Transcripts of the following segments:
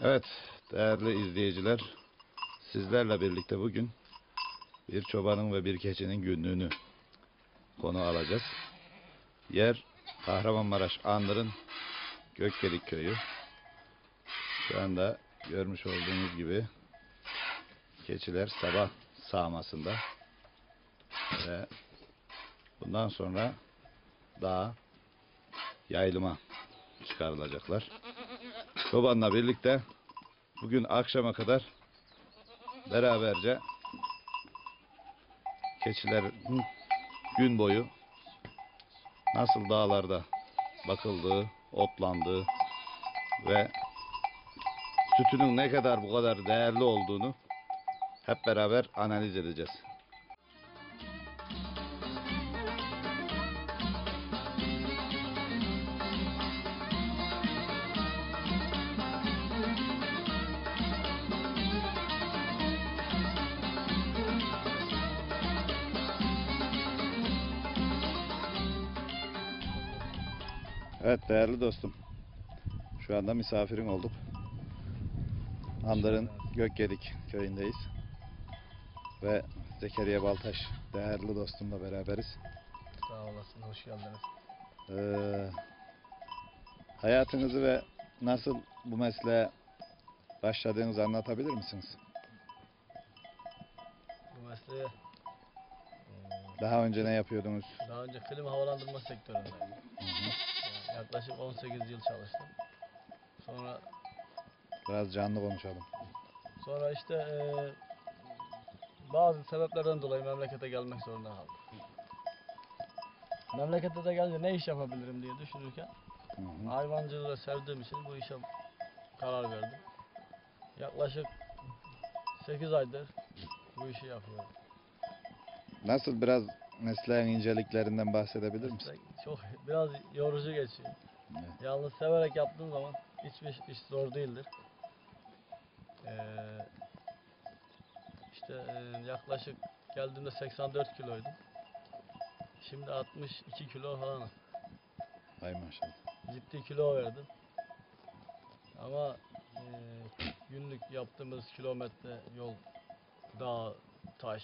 Evet değerli izleyiciler sizlerle birlikte bugün bir çobanın ve bir keçinin günlüğünü konu alacağız. Yer Kahramanmaraş Andır'ın Gökgelik köyü. Şu anda görmüş olduğunuz gibi keçiler sabah sağmasında ve bundan sonra daha yayılıma çıkarılacaklar. Çobanla birlikte bugün akşama kadar beraberce keçilerin gün boyu nasıl dağlarda bakıldığı, otlandığı ve sütünün ne kadar bu kadar değerli olduğunu hep beraber analiz edeceğiz. Evet değerli dostum. Şu anda misafirin olduk. Andır'ın Gökgedik köyündeyiz. Ve Zekeriya Baltaş değerli dostumla beraberiz. Sağ olasın, hoş geldiniz. Ee, hayatınızı ve nasıl bu mesleğe başladığınızı anlatabilir misiniz? Bu mesleğe Daha önce ne yapıyordunuz? daha önce klima havalandırma sektöründeydim. Yani yaklaşık 18 yıl çalıştım. Sonra Biraz canlı konuşalım. sonra işte eee, bazı sebeplerden dolayı memlekete gelmek zorunda kaldım. Memlekete de gelince ne iş yapabilirim diye düşünürken Hı hı. hayvancılığı sevdiğim için bu işe karar verdim. Yaklaşık 8 aydır bu işi yapıyorum. Nasıl biraz mesleğin inceliklerinden bahsedebilir misin? Çok biraz yorucu geçiyor. Evet. Yalnız severek yaptığın zaman hiçbir iş zor değildir. Ee, işte e, yaklaşık geldiğimde 84 kiloydum. Şimdi 62 kilo falan. Hay maşallah. Ciddi kilo verdim. Ama e, günlük yaptığımız kilometre yol, dağ, taş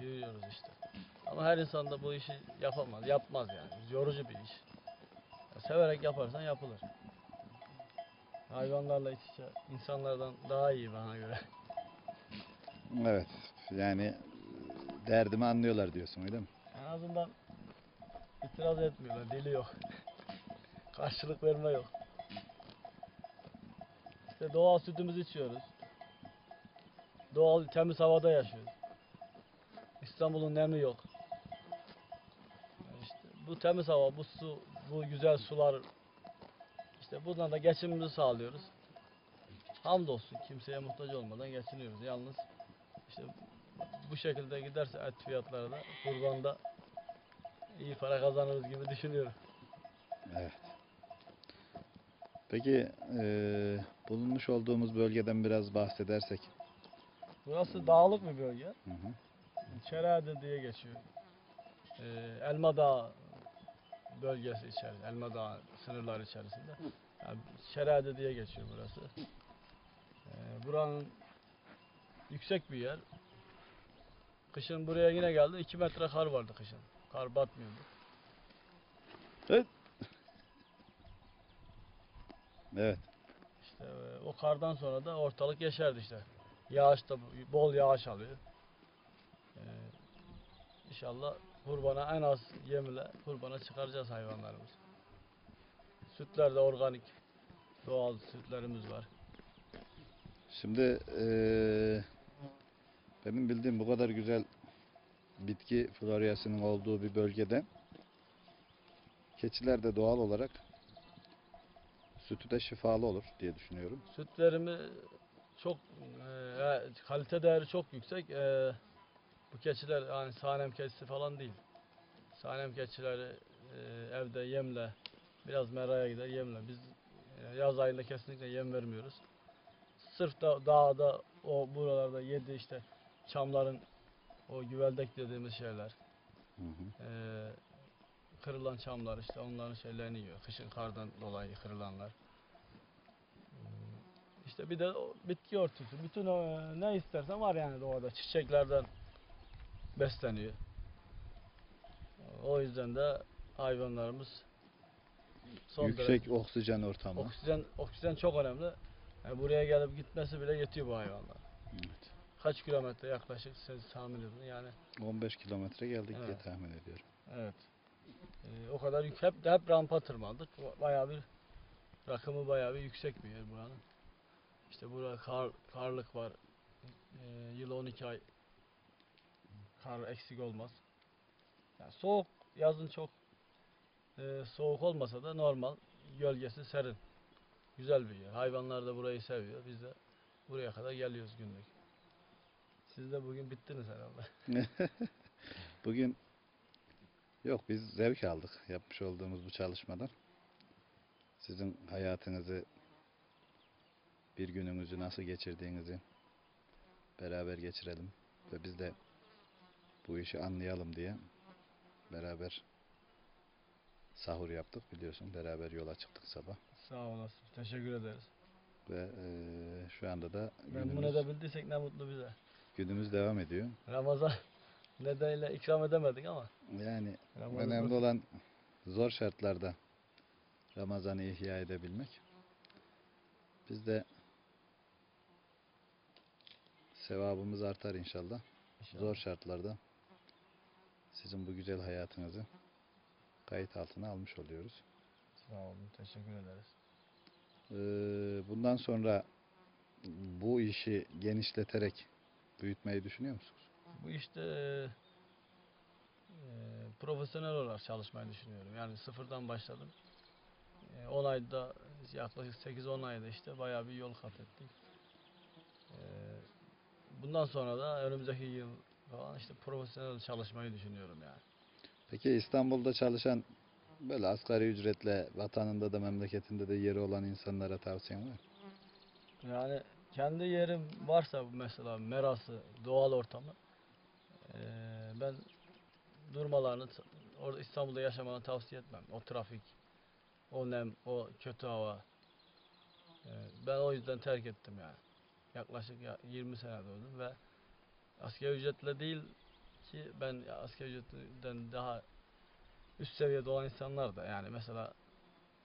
yürüyoruz işte. Ama her insan da bu işi yapamaz, yapmaz yani. Yorucu bir iş. Ya severek yaparsan yapılır. Hayvanlarla iç içe, insanlardan daha iyi bana göre. Evet. Yani derdimi anlıyorlar diyorsun öyle mi? En azından itiraz etmiyorlar, dili yok. Karşılık verme yok. İşte doğal sütümüzü içiyoruz. Doğal temiz havada yaşıyoruz. İstanbul'un nemi yok. Bu temiz hava, bu su, bu güzel sular işte buradan da geçimimizi sağlıyoruz. Hamdolsun kimseye muhtaç olmadan geçiniyoruz. Yalnız işte bu şekilde giderse et fiyatları da kurbanda iyi para kazanırız gibi düşünüyorum. Evet. Peki eee, bulunmuş olduğumuz bölgeden biraz bahsedersek. Burası dağlık bir bölge. Hı hı. Çerade diye geçiyor. Ee, Elma Dağı bölgesi içerisinde, Elma Dağı sınırları içerisinde. Yani Çerade diye geçiyor burası. Ee, buranın yüksek bir yer. Kışın buraya yine geldi. 2 metre kar vardı kışın. Kar batmıyordu. Evet. Evet. İşte e, o kardan sonra da ortalık yeşerdi işte. Yağış da bol yağış alıyor. Ee, inşallah kurbana en az yem ile kurbana çıkaracağız hayvanlarımızı. Sütler de organik. Doğal sütlerimiz var. Şimdi eee, benim bildiğim bu kadar güzel bitki floryasının olduğu bir bölgede keçiler de doğal olarak sütü de şifalı olur diye düşünüyorum. Süt verimi çok e, kalite değeri çok yüksek. E, bu keçiler yani sanem keçisi falan değil. Sanem keçileri e, evde yemle biraz meraya gider yemle. Biz e, yaz ayında kesinlikle yem vermiyoruz. Sırf da dağda o buralarda yedi işte çamların o güveldek dediğimiz şeyler. Hı hı. E, kırılan çamlar işte onların şeylerini yiyor. Kışın kardan dolayı kırılanlar. İşte bir de bitki örtüsü. Bütün o, ne istersen var yani doğada. Çiçeklerden besleniyor. O yüzden de hayvanlarımız son Yüksek derece- oksijen ortamı. oksijen oksijen çok önemli. Yani buraya gelip gitmesi bile yetiyor bu hayvanlar. Evet. Kaç kilometre yaklaşık siz tahmin edin yani. 15 kilometre geldik diye Evet. tahmin ediyorum. Evet. Ee, o kadar yük hep hep rampa tırmandık. Bayağı bir rakımı bayağı bir yüksek bir yer buranın. İşte burada kar karlık var. Ee, yıl 12 ay kar eksik olmaz. Yani soğuk yazın çok e, soğuk olmasa da normal gölgesi serin. Güzel bir yer. Hayvanlar da burayı seviyor. Biz de buraya kadar geliyoruz günlük. Siz de bugün bittiniz herhalde. Bugün yok biz zevk aldık yapmış olduğumuz bu çalışmadan. Sizin hayatınızı bir gününüzü nasıl geçirdiğinizi beraber geçirelim ve biz de bu işi anlayalım diye beraber sahur yaptık biliyorsun beraber yola çıktık sabah Sağ olasın. Teşekkür ederiz. ve eee, şu anda da Memnun günümüz, edebildiysek ne mutlu bize. günümüz devam ediyor. Ramazan nedeniyle ikram edemedik ama. Yani Ramazan Önemli olan zor şartlarda Ramazan'ı ihya edebilmek. Biz de sevabımız artar. İnşallah. Zor şartlarda sizin bu güzel hayatınızı kayıt altına almış oluyoruz. Sağ olun. Teşekkür ederiz. Ee, bundan sonra bu işi genişleterek büyütmeyi düşünüyor musunuz? Bu işte e, e, profesyonel olarak çalışmayı düşünüyorum. Yani sıfırdan başladım. 10 ayda yaklaşık 8-10 ayda işte bayağı bir yol kat ettik. E, bundan sonra da önümüzdeki yıl falan işte profesyonel çalışmayı düşünüyorum yani. Peki İstanbul'da çalışan böyle asgari ücretle vatanında da memleketinde de yeri olan insanlara tavsiyen var mı? Yani kendi yerim varsa mesela merası, doğal ortamı eee, ben durmalarını orada İstanbul'da yaşamanı tavsiye etmem. O trafik, o nem, o kötü hava. Eee, ben o yüzden terk ettim yani. Yaklaşık ya 20 sene döndüm ve asgari ücretle değil ki ben asgari ücretten daha üst seviyede olan insanlar da yani mesela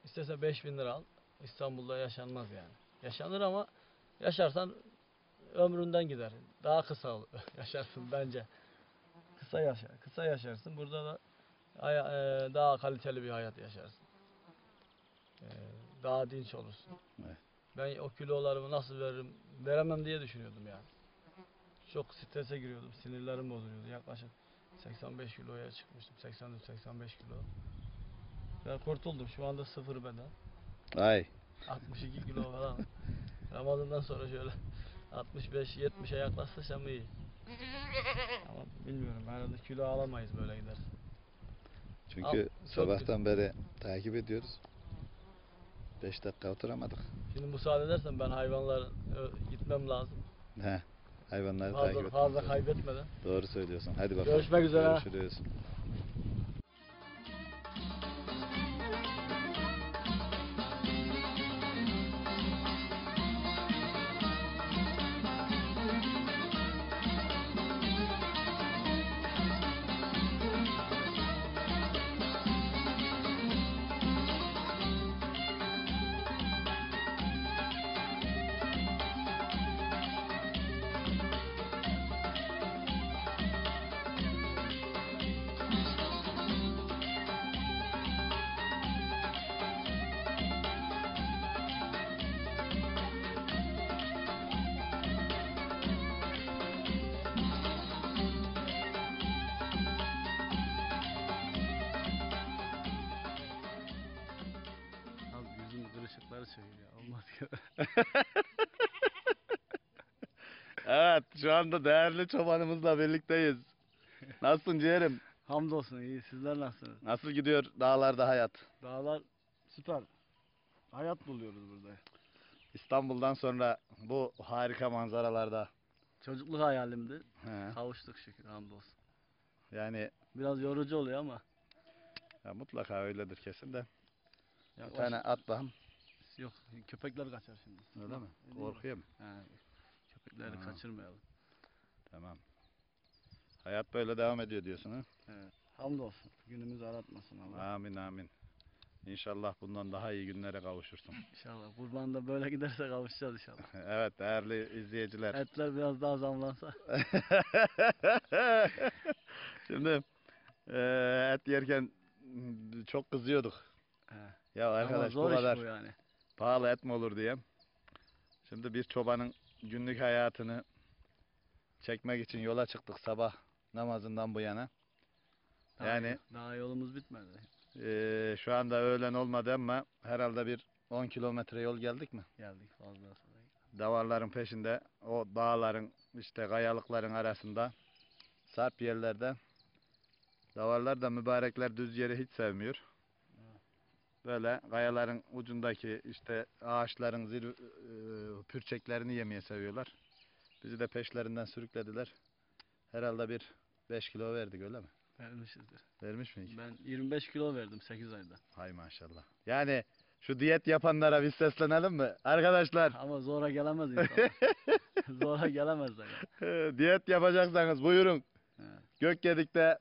istese 5000 lira al İstanbul'da yaşanmaz yani. Yaşanır ama yaşarsan ömründen gider. Daha kısa yaşarsın bence. Kısa yaşa, kısa yaşarsın. Burada da e, daha kaliteli bir hayat yaşarsın. E, daha dinç olursun. Evet. Ben o kilolarımı nasıl veririm, veremem diye düşünüyordum yani. Çok strese giriyordum, sinirlerim bozuluyordu. Yaklaşık 85 kiloya çıkmıştım, 84-85 kilo. Ben kurtuldum, şu anda sıfır beden. Ay 62 kilo falan. Ramazan'dan sonra şöyle 65-70'e yaklaştırsam iyi. Ama bilmiyorum herhalde kilo alamayız böyle giderse. Çünkü Al, sabahtan beri takip ediyoruz. 5 dakika oturamadık. Şimdi müsaade edersen ben hayvanlar gitmem lazım. He. Hayvanları takip Fazla, fazla kaybetmeden. Doğru söylüyorsun. Hadi bakalım. Görüşmek üzere. Görüşürüz. Evet, şu anda değerli çobanımızla birlikteyiz. Nasılsın ciğerim? Hamdolsun iyi. Sizler nasılsınız? Nasıl gidiyor dağlarda hayat? Dağlar süper. Hayat buluyoruz burada. İstanbul'dan sonra bu harika manzaralarda. Çocukluk hayalimdi. He, Kavuştuk şükür hamdolsun. yani Biraz yorucu oluyor ama. ya mutlaka öyledir kesin de. Bir tane at bakalım. Yok köpekler kaçar şimdi. Öyle mi? Edeyim. Korkuyor mu? Köpekleri Ha. kaçırmayalım. Tamam. Hayat böyle devam ediyor diyorsun ha? Evet. Hamdolsun. Günümüz aratmasın Allah. Amin amin. İnşallah bundan daha iyi günlere kavuşursun. İnşallah. Kurbanda böyle giderse kavuşacağız inşallah. evet değerli izleyiciler. Etler biraz daha zamlansa. Şimdi eee, et yerken çok kızıyorduk. He. Ya Ama arkadaş bu zor iş kadar bu yani. Pahalı et mi olur diye. Şimdi bir çobanın günlük hayatını çekmek için yola çıktık sabah namazından bu yana. Daha, Yani- daha yolumuz bitmedi. Eee, şu anda öğlen olmadı ama herhalde bir 10 kilometre yol geldik mi? Geldik fazla. Davarların peşinde o dağların işte kayalıkların arasında sarp yerlerde davarlar da mübarekler düz yeri hiç sevmiyor. Böyle kayaların ucundaki işte ağaçların zir e, pürçeklerini yemeye seviyorlar. Bizi de peşlerinden sürüklediler. Herhalde bir 5 kilo verdik öyle mi? Vermişizdir. Vermiş miyiz? Ben 25 kilo verdim 8 ayda. Hay maşallah. Yani şu diyet yapanlara biz seslenelim mi? Arkadaşlar Ama zora gelemez insan. zora gelemezler. diyet yapacaksanız buyurun. He. Gökgedik'te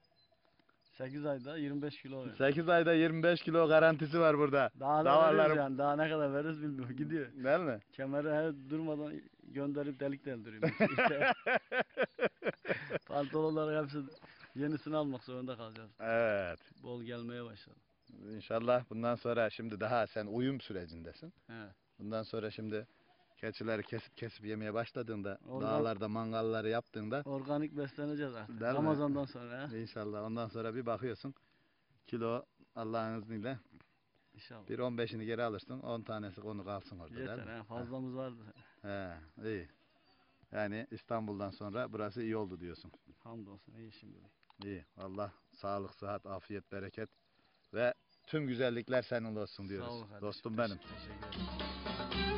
8 ayda 25 kilo verdim. 8 ayda 25 kilo garantisi var burada. Daha da Davarlarım- veririz yani. Daha ne kadar veririz bilmiyorum. Gidiyor. Değil mi? Kemeri her durmadan gönderip delik deldiriyorum. İşte pantolonları hepsi yenisini almak zorunda kalacağız. Evet. Bol gelmeye başladı. İnşallah bundan sonra şimdi daha sen uyum sürecindesin. He. Bundan sonra şimdi keçileri kesip kesip yemeye başladığında, Oradan- dağlarda mangalları yaptığında Organik besleneceğiz artık. Değil mi? Ramazan'dan sonra he. inşallah ondan sonra bir bakıyorsun kilo Allah'ın izniyle İnşallah. bir 15'ini geri alırsın 10 tanesi konu kalsın orada değil Yeter mi? he. Fazlamız vardı. He, iyi. Yani İstanbul'dan sonra burası iyi oldu diyorsun. Hamdolsun iyi şimdilik. İyi. Allah sağlık, sıhhat, afiyet, bereket ve tüm güzellikler senin olsun Sağ diyoruz. olun kardeşim. Dostum benim. Teşekkür ederim.